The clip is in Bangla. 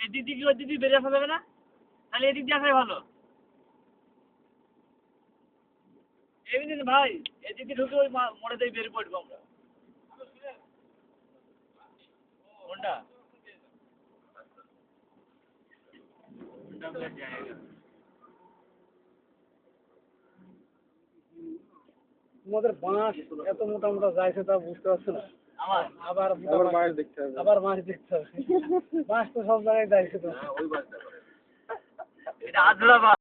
এদিক দিকে ওই দিক দিয়ে বেরিয়ে আসা যাবে না? তাহলে এদিক দিয়ে আসাই ভালো। এমনি ভাই, এদিক দিয়ে ঢুকে ওই মোড়ে দিয়ে বেরিয়ে পড়ব আমরা। কোনটা? কোনটা জায়গা তোমাদের বাঁশ এত মোটা মোটা যাইছে তা বুঝতে পারছ না? আবার আবার মাছ দেখতে হবে। আবার মাছ দেখতে হবে। বাঁশ তো সব জায়গায় যাইছে তো। হ্যাঁ ওই বাসটা করে। এটা আদ্রা